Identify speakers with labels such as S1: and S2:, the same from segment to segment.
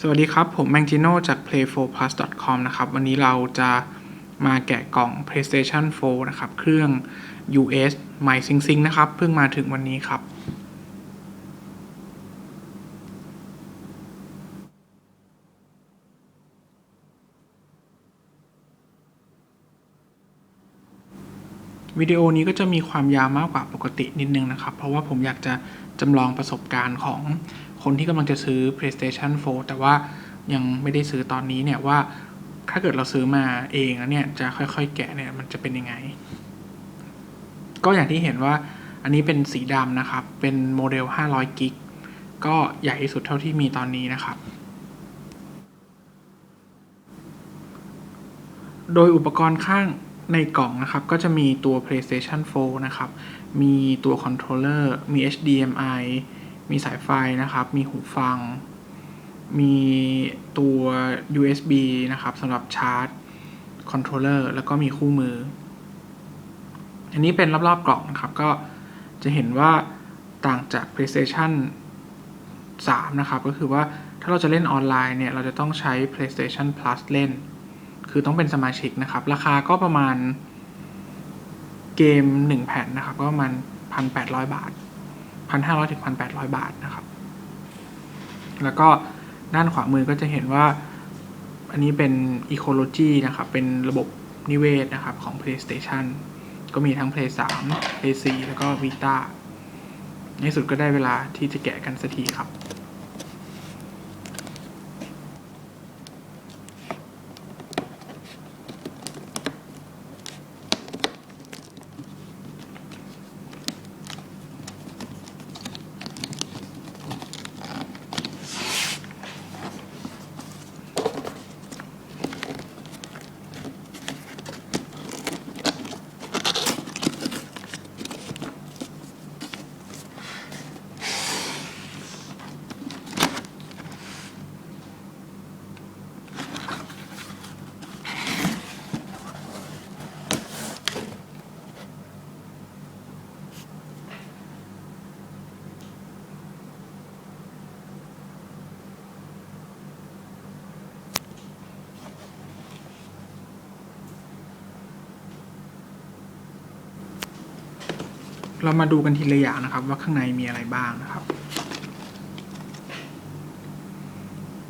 S1: สวัสดีครับ ผมแมงจิโนจาก play4plus.com นะครับ วันนี้เราจะมาแกะกล่อง PlayStation 4 นะครับ เครื่อง US ใหม่ซิงซิงนะครับ เพิ่งมาถึงวันนี้ครับ วิดีโอนี้ก็จะมีความยาวมากกว่าปกตินิดนึงนะครับ เพราะว่าผมอยากจะจำลองประสบการณ์ของ คนที่กำลังจะซื้อ PlayStation 4 แต่ว่ายังไม่ได้ซื้อตอนนี้เนี่ยว่าถ้าเกิดเราซื้อมาเองแล้วเนี่ยจะค่อยๆ แกะเนี่ยมันจะเป็นยังไง ก็อย่างที่เห็นว่าอันนี้เป็นสีดำนะครับ เป็นโมเดล 500 กิก ก็ใหญ่ที่สุดเท่าที่มีตอนนี้นะครับ โดยอุปกรณ์ข้างในกล่องนะครับ ก็จะมีตัว PlayStation 4 นะครับ มีตัวคอนโทรลเลอร์ มี HDMI มีสายไฟนะครับ มีหูฟัง มีตัว USB นะครับสำหรับชาร์จคอนโทรลเลอร์แล้วก็มีคู่มือ อันนี้เป็นรอบๆกล่องนะครับ ก็จะเห็นว่าต่างจาก PlayStation 3 นะครับ ก็คือว่าถ้าเราจะเล่นออนไลน์เนี่ย เราจะต้องใช้ PlayStation Plus เล่น คือต้องเป็นสมาชิกนะครับ ราคาก็ประมาณเกม 1 แผ่นนะครับ ก็ประมาณ 1,800 บาท 1,500ถึง1,800 บาทนะครับ แล้วก็ด้านขวามือก็จะเห็นว่า อันนี้เป็น Ecology นะครับ เป็นระบบนิเวศนะครับของ PlayStation ก็มีทั้ง Play 3 Play 4 แล้วก็ Vita ในสุดก็ได้เวลาที่จะแกะกันสักทีครับ เรามาดูกันทีละอย่างนะครับ ว่าข้างในมีอะไรบ้างนะครับ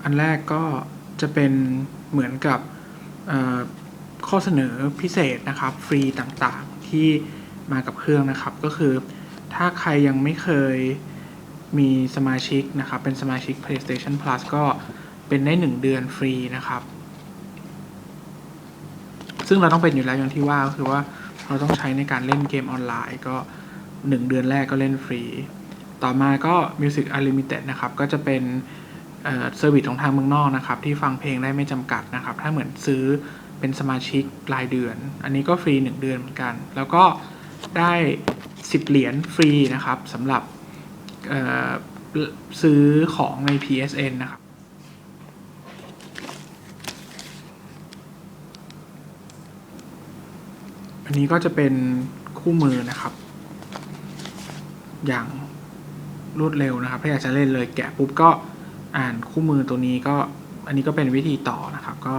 S1: อันแรกก็จะเป็นเหมือนกับข้อเสนอพิเศษนะครับ ฟรีต่างๆที่มากับเครื่องนะครับ ก็คือถ้าใครยังไม่เคยมีสมาชิกนะครับ เป็นสมาชิก PlayStation Plus ก็เป็นได้ 1 เดือนฟรีนะครับ ซึ่งเราต้องเป็นอยู่แล้วอย่างที่ว่าก็คือว่าเราต้องใช้ในการเล่นเกมออนไลน์ก็ 1 เดือนแรกก็เล่นฟรี ต่อมาก็ Music Unlimited นะครับ ก็จะเป็นเซอร์วิสของทางเมืองนอกนะครับ ที่ฟังเพลงได้ไม่จำกัดนะครับ ถ้าเหมือนซื้อเป็นสมาชิกรายเดือน อันนี้ก็ฟรี 1 เดือนเหมือนกัน แล้วก็ได้ 10 เหรียญฟรีนะครับสำหรับซื้อของใน PSN นะครับอันนี้ก็จะเป็นคู่มือนะครับ อย่างรวดเร็วนะครับ ถ้าอยากจะเล่นเลยแกะปุ๊บก็อ่านคู่มือตัวนี้ก็อันนี้ก็เป็นวิธีต่อนะครับ ก็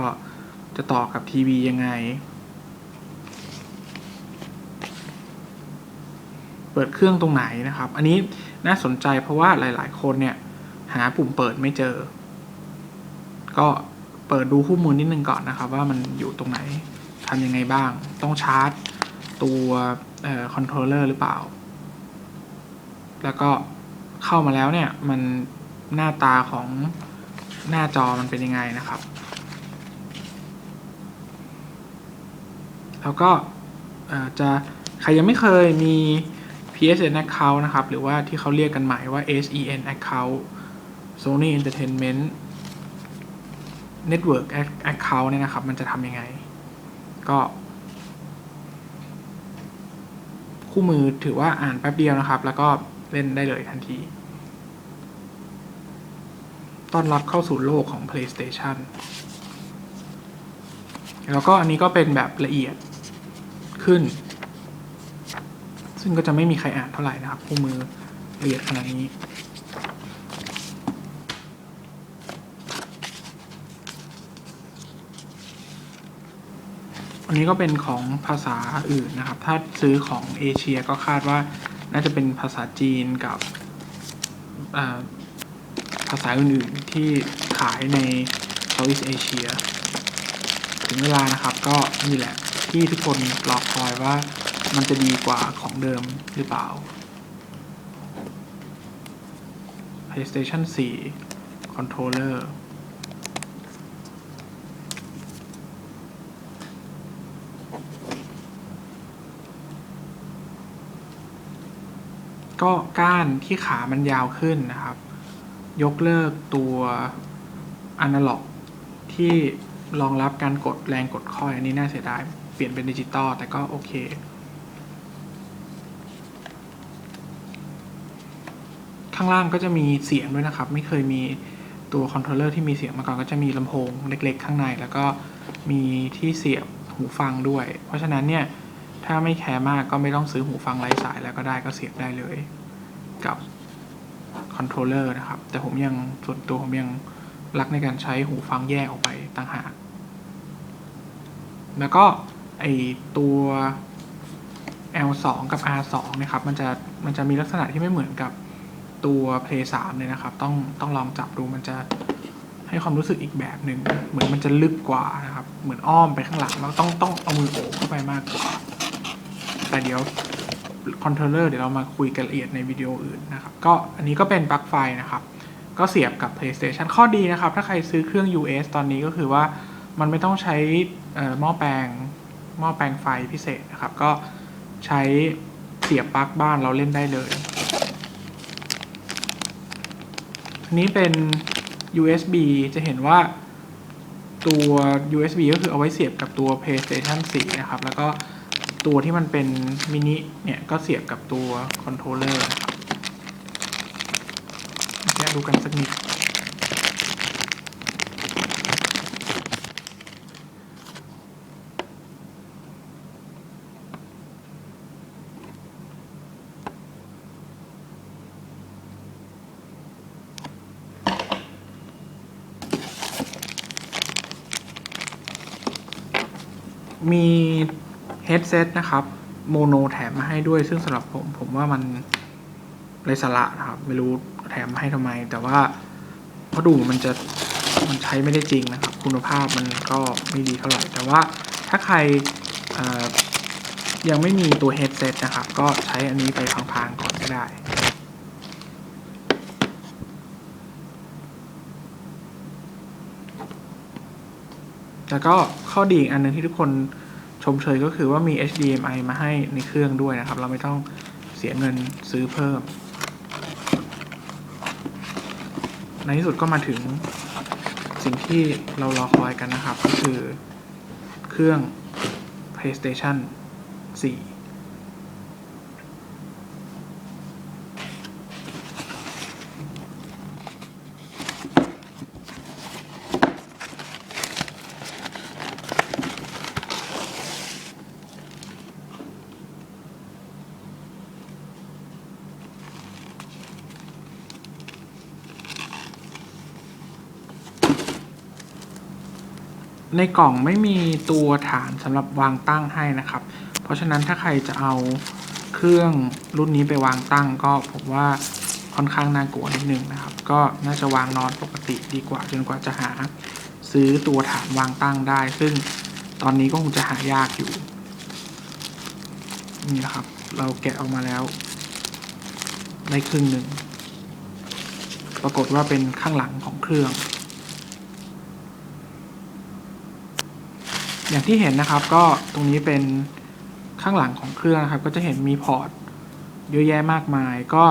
S1: จะต่อกับทีวียังไง เปิดเครื่องตรงไหนนะครับ อันนี้น่าสนใจเพราะว่าหลาย ๆ คนเนี่ยหาปุ่มเปิดไม่เจอ ก็เปิดดูคู่มือนิดนึงก่อนนะครับ ว่ามันอยู่ตรงไหนทำยังไงบ้าง ต้องชาร์จตัวคอนโทรลเลอร์หรือเปล่า แล้วก็เข้ามาแล้วเนี่ยมันหน้าตาของหน้าจอมันเป็นยังไงนะครับ แล้วก็จะใครยังไม่เคยมี PSN account นะครับ หรือว่าที่เขาเรียกกันใหม่ว่า SEN account Sony Entertainment Network account เนี่ยนะครับ มันจะทำยังไง ก็ คู่มือถือว่าอ่านแป๊บเดียวนะครับ แล้วก็ เล่นได้เลยทันที ต้อนรับเข้าสู่โลกของ PlayStation แล้วก็อันนี้ก็เป็นแบบละเอียดขึ้น ซึ่งก็จะไม่มีใครอ่านเท่าไหร่นะครับคู่มือละเอียดขนาดนี้อันนี้ก็เป็นของภาษาอื่นนะครับ ถ้าซื้อของเอเชียก็คาดว่า น่าจะเป็นภาษาจีนกับภาษาอื่นๆที่ขายใน Southeast Asia ถึงเวลานะครับก็นี่แหละที่ทุกคนรอคอยว่ามันจะดีกว่าของเดิมหรือเปล่า PlayStation 4 Controller ก็ก้านที่ขามันยาวขึ้นนะครับ ยกเลิกตัวอนาล็อกที่รองรับการกดแรงกดค่อย อันนี้น่าเสียดาย เปลี่ยนเป็นดิจิตอลแต่ก็โอเค ข้างล่างก็จะมีเสียงด้วยนะครับ ไม่เคยมีตัวคอนโทรลเลอร์ที่มีเสียงมาก่อนก็จะมีลำโพงเล็กๆ ข้างใน แล้วก็มีที่เสียบหูฟังด้วย เพราะฉะนั้นเนี่ย ถ้าไม่แคร์มากก็ไม่ต้องซื้อหูฟังไร้สายแล้วก็ได้ก็เสียบได้เลยกับคอนโทรลเลอร์นะครับ แต่ผมยังส่วนตัวผมยังรักในการใช้หูฟังแยกออกไปต่างหาก แล้วก็ไอตัว L2 กับ R2 นะครับ มันจะมันจะมีลักษณะที่ไม่เหมือนกับตัว Play 3เลยนะครับ ต้องต้องลองจับดูมันจะให้ความรู้สึกอีกแบบหนึ่งเหมือนมันจะลึกกว่านะครับ เหมือนอ้อมไปข้างหลังแล้วต้องต้องเอามือโอบเข้าไปมากกว่า แต่เดี๋ยวคอนโทรลเลอร์เดี๋ยวเรามาคุยกันละเอียดในวิดีโออื่นนะครับ ก็อันนี้ก็เป็นปลั๊กไฟนะครับ ก็เสียบกับ PlayStation ข้อดีนะครับ ถ้าใครซื้อเครื่อง US ตอนนี้ก็คือว่ามันไม่ต้องใช้หม้อแปลงหม้อแปลงไฟพิเศษนะครับ ก็ใช้เสียบปลั๊กบ้านเราเล่นได้เลยอันนี้เป็น USB จะเห็นว่าตัว USB ก็คือเอาไว้เสียบกับตัว PlayStation 4 นะครับ แล้วก็ ตัวที่มันเป็นมินิเนี่ย ก็เสียบกับตัวคอนโทรลเลอร์นะครับแยกดูกันสักนิด มี เฮดเซตนะครับโมโนแถมมาให้ด้วย ซึ่งสำหรับผมผมว่ามันไรสาระนะครับ ไม่รู้แถมมาให้ทำไม แต่ว่าเพราะดูมันจะมันใช้ไม่ได้จริงนะครับ คุณภาพมันก็ไม่ดีเท่าไหร่ แต่ว่าถ้าใครยังไม่มีตัวเฮดเซตนะครับ ก็ใช้อันนี้ไปพางๆก่อนก็ได้แล้วก็ข้อดีอีกอันหนึ่งที่ทุกคน ชมเชยก็คือว่ามี HDMI มาให้ในเครื่องด้วยนะครับ เราไม่ต้องเสียเงินซื้อเพิ่ม ในที่สุดก็มาถึงสิ่งที่เรารอคอยกันนะครับ ก็คือเครื่อง PlayStation 4 ในกล่องไม่มีตัวฐานสำหรับวางตั้งให้นะครับ เพราะฉะนั้นถ้าใครจะเอาเครื่องรุ่นนี้ไปวางตั้งก็ผมว่าค่อนข้างน่ากลัวนิดนึงนะครับ ก็น่าจะวางนอนปกติดีกว่าจนกว่าจะหา ซื้อตัวฐานวางตั้งได้ ซึ่งตอนนี้ก็คงจะหายากอยู่ นี่นะครับ เราแกะออกมาแล้วได้ครึ่งหนึ่ง ปรากฏว่าเป็นข้างหลังของเครื่อง อย่างที่เห็นนะครับก็ตรงนี้เป็นข้างหลังของเครื่องนะครับ ก็จะเห็นมีพอร์ตเยอะแยะมากมาย ก็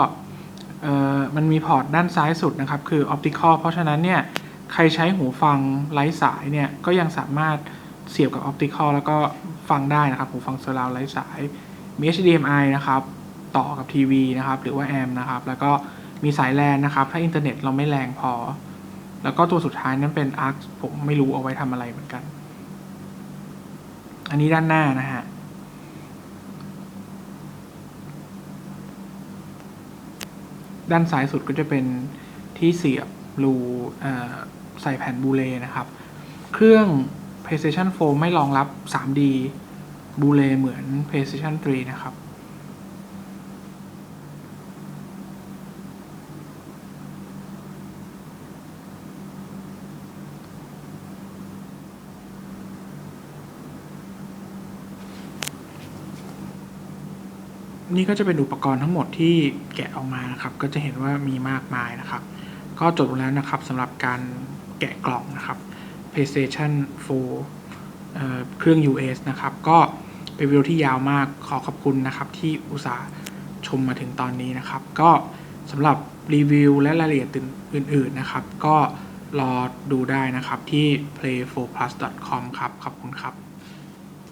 S1: มันมีพอร์ตด้านซ้ายสุดนะครับ คือออปติคอลเพราะฉะนั้นเนี่ยใครใช้หูฟังไร้สายเนี่ยก็ยังสามารถเสียบกับออปติคอลแล้วก็ฟังได้นะครับ หูฟังเซอร์ราวไร้สายมี HDMI นะครับ ต่อกับทีวีนะครับ หรือว่าแอมนะครับ แล้วก็มีสายแลนนะครับ ถ้าอินเทอร์เน็ตเราไม่แรงพอ แล้วก็ตัวสุดท้ายนั้นเป็น ARC ผมไม่รู้เอาไว้ทำอะไรเหมือนกัน อันนี้ด้านหน้านะฮะด้านซ้ายสุดก็จะเป็นที่เสียบรูใส่แผ่นบูเลนะครับ เครื่อง PlayStation 4 ไม่รองรับ 3D บูเลเหมือน PlayStation 3 นะครับ นี่ก็จะเป็นอุปกรณ์ทั้งหมดที่แกะออกมานะครับ ก็จะเห็นว่ามีมากมายนะครับ ก็จบแล้วนะครับสำหรับการแกะกล่องนะครับ PlayStation 4เเครื่อง US นะครับ ก็เป็นวิดีโอที่ยาวมากขอขอบคุณนะครับ ที่อุตส่าห์ชมมาถึงตอนนี้นะครับ ก็สำหรับรีวิวและรายละเอียดอื่น ๆ นะครับ ก็รอดูได้นะครับที่ play4plus.com ครับ ขอบคุณครับ